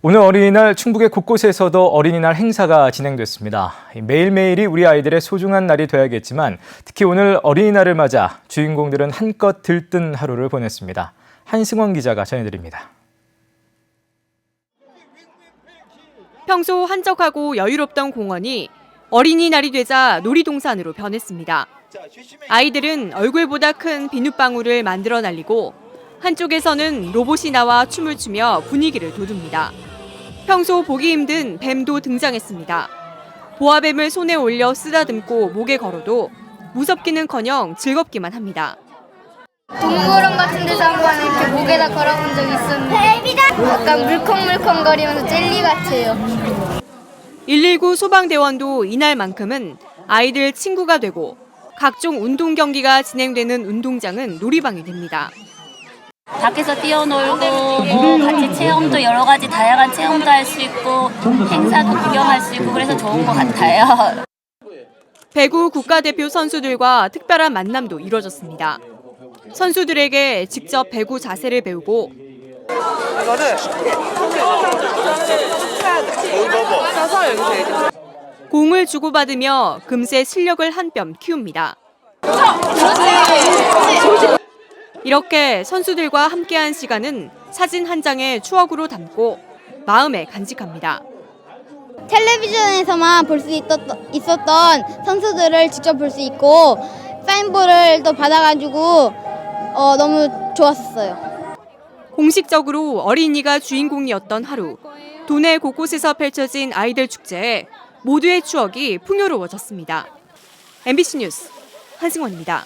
오늘 어린이날 충북의 곳곳에서도 어린이날 행사가 진행됐습니다. 매일매일이 우리 아이들의 소중한 날이 돼야겠지만 특히 오늘 어린이날을 맞아 주인공들은 한껏 들뜬 하루를 보냈습니다. 한승원 기자가 전해드립니다. 평소 한적하고 여유롭던 공원이 어린이날이 되자 놀이동산으로 변했습니다. 아이들은 얼굴보다 큰 비눗방울을 만들어 날리고 한쪽에서는 로봇이 나와 춤을 추며 분위기를 돋웁니다. 평소 보기 힘든 뱀도 등장했습니다. 보아뱀을 손에 올려 쓰다듬고 목에 걸어도 무섭기는커녕 즐겁기만 합니다. 동물원 같은 데서 한 번 이렇게 목에다 걸어본 적이 있었는데 약간 물컹물컹거리면서 젤리 같아요. 119 소방대원도 이날만큼은 아이들 친구가 되고 각종 운동 경기가 진행되는 운동장은 놀이방이 됩니다. 밖에서 뛰어놀고 뭐 같이 체험도 여러 가지 다양한 체험도 할 수 있고 행사도 구경할 수 있고 그래서 좋은 것 같아요. 배구 국가대표 선수들과 특별한 만남도 이뤄졌습니다. 선수들에게 직접 배구 자세를 배우고 공을 주고받으며 금세 실력을 한 뼘 키웁니다. 이렇게 선수들과 함께한 시간은 사진 한 장의 추억으로 담고 마음에 간직합니다. 텔레비전에서만 볼 수 있었던 선수들을 직접 볼 수 있고 사인볼을 또 받아가지고 어, 너무 좋았어요. 공식적으로 어린이가 주인공이었던 하루. 도내 곳곳에서 펼쳐진 아이들 축제에 모두의 추억이 풍요로워졌습니다. MBC 뉴스 한승원입니다.